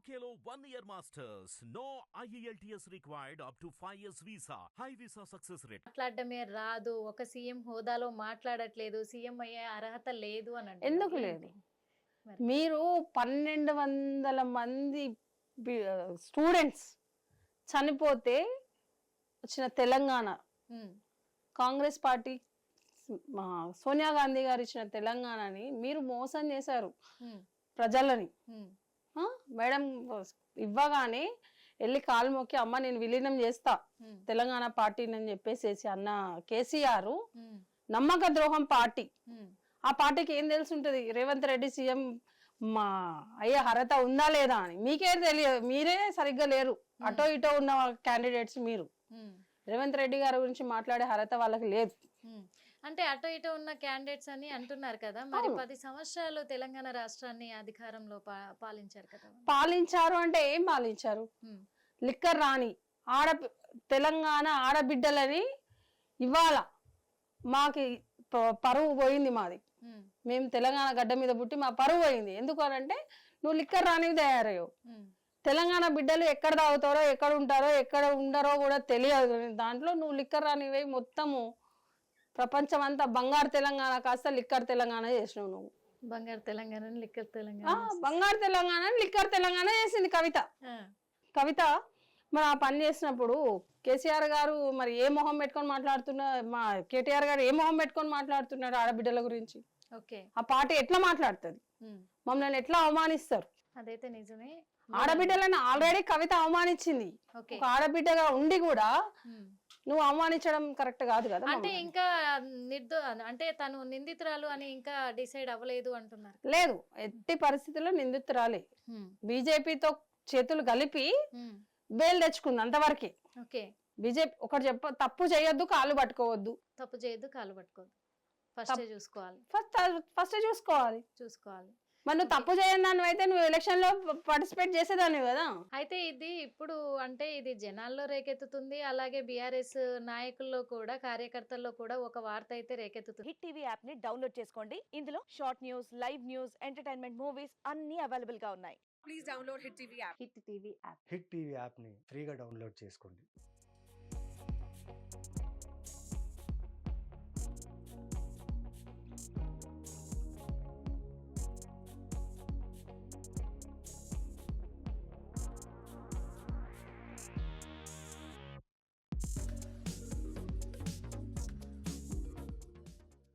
One year masters. No E IELTS required up to 5 years visa. High visa success rate. మాట్లాడడమే రాదు ఒక CM హోదాలో మాట్లాడట్లేదు CM అయ్యే అర్హత లేదు అని. ఎందుకు? లేదు? మరి. పన్నెండు వందల మంది స్టూడెంట్స్ చనిపోతే వచ్చిన తెలంగాణ కాంగ్రెస్ పార్టీ సోనియా గాంధీ గారు ఇచ్చిన తెలంగాణని మీరు మోసం చేశారు ప్రజలని? మేడం ఇవ్వగానే వెళ్ళి కాలు మొక్కి అమ్మ నేను విలీనం చేస్తా. తెలంగాణ పార్టీని అని చెప్పేసేసి అన్న కేసీఆర్ నమ్మక ద్రోహం పార్టీ. ఆ పార్టీకి ఏం తెలిసి ఉంటుంది రేవంత్ రెడ్డి సీఎం మా అయ్యే అర్హత ఉందా లేదా అని. మీకే తెలియదు మీరే సరిగ్గా లేరు. అటో ఇటో ఉన్న క్యాండిడేట్స్ మీరు. రేవంత్ రెడ్డి గారి గురించి మాట్లాడే అర్హత వాళ్ళకి లేదు. అంటే అటో ఇటో ఉన్న క్యాండిడేట్స్ అని అంటున్నారు కదా. మరి పది సంవత్సరాలు తెలంగాణ రాష్ట్రాన్ని అధికారంలో పాలించారు కదా పాలించారు అంటే ఏం పాలించారు? లిక్కర్ రాని ఆడ తెలంగాణ ఆడబిడ్డలని ఇవాళ మాకి పరువు పోయింది మాది. మేము తెలంగాణ గడ్డ మీద పుట్టి మా పరువు పోయింది. ఎందుకు అనంటే నువ్వు లిక్కర్ రానివి తయారయ్యావు. తెలంగాణ బిడ్డలు ఎక్కడ తాగుతారో ఎక్కడ ఉంటారో ఎక్కడ ఉండరో కూడా తెలియదు. దాంట్లో నువ్వు లిక్కర్ రానివై మొత్తము ప్రపంచం అంతా బంగారు తెలంగాణ కాస్త లిక్కర్ తెలంగాణ చేసినావు నువ్వు. బంగారు తెలంగాణ లిక్కర్ తెలంగాణ బంగారు తెలంగాణ లిక్కర్ తెలంగాణ చేసింది కవిత. కవిత మరి ఆ పని చేసినప్పుడు కేసీఆర్ గారు మరి ఏ మొహం పెట్టుకొని మాట్లాడుతున్నా మా కేటీఆర్ గారు ఏ మొహం పెట్టుకొని మాట్లాడుతున్నారు ఆడబిడ్డల గురించి? ఓకే. ఆ పార్టీ ఎట్లా మాట్లాడుతుంది? మమ్మల్ని ఎట్లా అవమానిస్తారు? అదైతే నిజమే. ఆడబిడ్డలను ఆల్రెడీ కవిత అవమానించింది. ఒక ఆడబిడ్డగా ఉండి కూడా. నువ్వు అవమానించడం కరెక్ట్ కాదు కదా అంటే ఇంకా నిర్దో అంటే తను నిందితురాలు అని ఇంకా డిసైడ్ అవ్వలేదు అంటున్నారు. లేదు ఎట్టి పరిస్థితుల్లో నిందితురాలే. బీజేపీతో చేతులు కలిపి బెయిల్ తెచ్చుకుంది అంతవరకే. ఓకే. బీజేపీ ఒకటి చెప్ప తప్పు చేయొద్దు కాళ్ళు పట్టుకోవద్దు. తప్పు చేయొద్దు కాలు పట్టుకోవద్దు. ఫస్ట్ చూసుకోవాలి. ఫస్ట్ ఫస్ట్ చూసుకోవాలి. చూసుకోవాలి. మరి నువ్వు తప్పు చేయని అయితే నువ్వు ఎలక్షన్లో పార్టిసిపేట్ చేసేదాన్ని కదా? అయితే ఇది ఇప్పుడు అంటే ఇది జనాల్లో రేకెత్తుతుంది అలాగే బీఆర్ఎస్ నాయకుల్లో కూడా కార్యకర్తల్లో కూడా ఒక వార్త అయితే రేకెత్తుతుంది. హిట్ టీవీ యాప్ని డౌన్లోడ్ చేసుకోండి. ఇందులో short news live news entertainment movies అన్ని అవైలబుల్గా ఉన్నాయి. Please download Hit TV app. Hit TV app Hit TV యాప్ని ఫ్రీగా డౌన్లోడ్ చేసుకోండి.